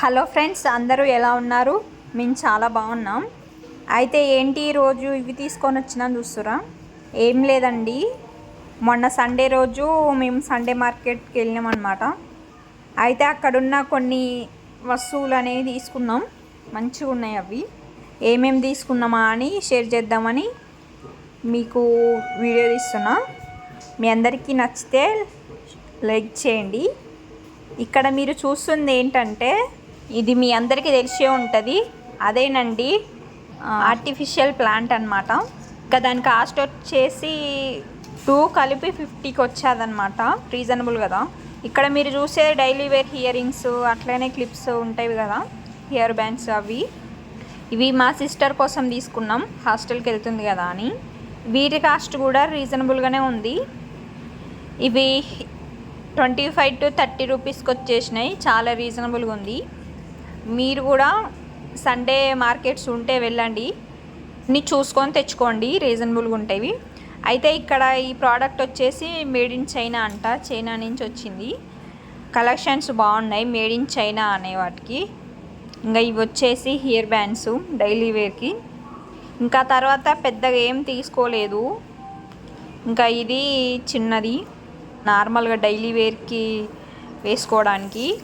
Hello friends అందరూ ఎలా ఉన్నారు? మేము చాలా బాగున్నాం. అయితే ఏంటి రోజు ఇవి తీసుకొని వచ్చినా చూస్తురా ఏం లేదండి. మొన్న సండే రోజు మేము సండే మార్కెట్కి వెళ్ళినాం అయితే అక్కడున్న కొన్ని వస్తువులు అనేవి తీసుకున్నాం మంచిగా ఉన్నాయి అవి. ఏమేమి తీసుకున్నామా అని షేర్ చేద్దామని మీకు వీడియో తీస్తున్నా. మీ అందరికీ నచ్చితే లైక్ చేయండి. ఇక్కడ మీరు చూస్తుంది ఏంటంటే ఇది మీ అందరికీ తెలిసే ఉంటుంది. అదేనండి ఆర్టిఫిషియల్ ప్లాంట్ అనమాట ఇంకా దాని కాస్ట్ వచ్చేసి టూ కలిపి ఫిఫ్టీకి వచ్చేదన్నమాట. రీజనబుల్ కదా. ఇక్కడ మీరు చూసే డైలీ వేర్ హియరింగ్స్ అట్లనే క్లిప్స్ ఉంటాయి కదా. హియర్ బ్యాండ్స్ అవి. ఇవి మా సిస్టర్ కోసం తీసుకున్నాం. హాస్టల్కి వెళ్తుంది కదా అని. వీటి కాస్ట్ కూడా రీజనబుల్గానే ఉంది. ఇవి ట్వంటీ ఫైవ్ టు థర్టీ రూపీస్కి వచ్చేసినాయి. చాలా రీజనబుల్గా ఉంది. మీరు కూడా సండే మార్కెట్స్ ఉంటే వెళ్ళండి. ని చూసుకొని తెచ్చుకోండి. రీజనబుల్గా ఉంటాయి. అయితే ఇక్కడ ఈ ప్రోడక్ట్ వచ్చేసి మేడ్ ఇన్ చైనా అంట. చైనా నుంచి వచ్చింది. కలెక్షన్స్ బాగున్నాయి. మేడ్ ఇన్ చైనా అనే వాటికి. ఇంకా ఇవి వచ్చేసి హియర్ బ్యాండ్స్ డైలీ వేర్కి ఇంకా తర్వాత పెద్దగా ఏం తీసుకోలేదు. ఇంకా ఇది చిన్నది. నార్మల్గా డైలీ వేర్కి వేసుకోవడానికి.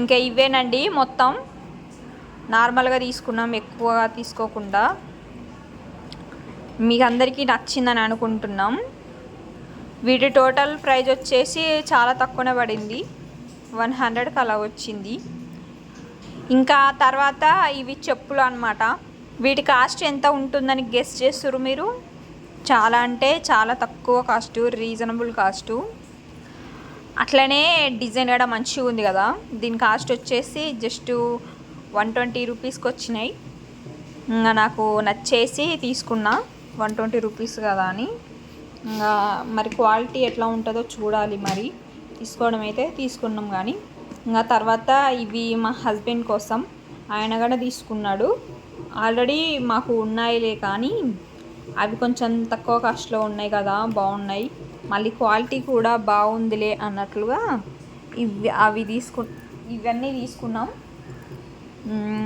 ఇంకా ఇవేనండి మొత్తం నార్మల్గా తీసుకున్నాం ఎక్కువగా తీసుకోకుండా. మీకు అందరికీ నచ్చిందని అనుకుంటున్నాం. వీటి టోటల్ ప్రైజ్ వచ్చేసి చాలా తక్కువనే పడింది. వన్ హండ్రెడ్కి అలా వచ్చింది. ఇంకా తర్వాత ఇవి చెప్పులు అనమాట వీటి కాస్ట్ ఎంత ఉంటుందని గెస్ చేస్తారు మీరు? చాలా అంటే చాలా తక్కువ కాస్ట్ రీజనబుల్ కాస్టు. అట్లనే డిజైన్ కూడా మంచిగా ఉంది కదా. దీని కాస్ట్ వచ్చేసి జస్ట్ వన్ ట్వంటీ రూపీస్కి వచ్చినాయి. ఇంకా నాకు నచ్చేసి తీసుకున్నా. వన్ ట్వంటీ రూపీస్ కదా అని. ఇంకా మరి క్వాలిటీ ఎట్లా ఉంటుందో చూడాలి మరి. తీసుకోవడం అయితే తీసుకున్నాం కానీ. ఇంకా తర్వాత ఇవి మా హస్బెండ్ కోసం ఆయన కూడా తీసుకున్నాడు. ఆల్రెడీ మాకు ఉన్నాయిలే కానీ అవి కొంచెం తక్కువ కాస్ట్లో ఉన్నాయి కదా బాగున్నాయి. మళ్ళీ క్వాలిటీ కూడా బాగుందిలే అన్నట్లుగా ఇవి అవి తీసుకు ఇవన్నీ తీసుకున్నాం.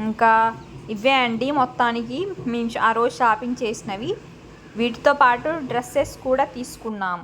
ఇంకా ఇవే అండి మొత్తానికి. మేము ఆ రోజు షాపింగ్ చేసినవి. వీటితో పాటు డ్రెస్సెస్ కూడా తీసుకున్నాం.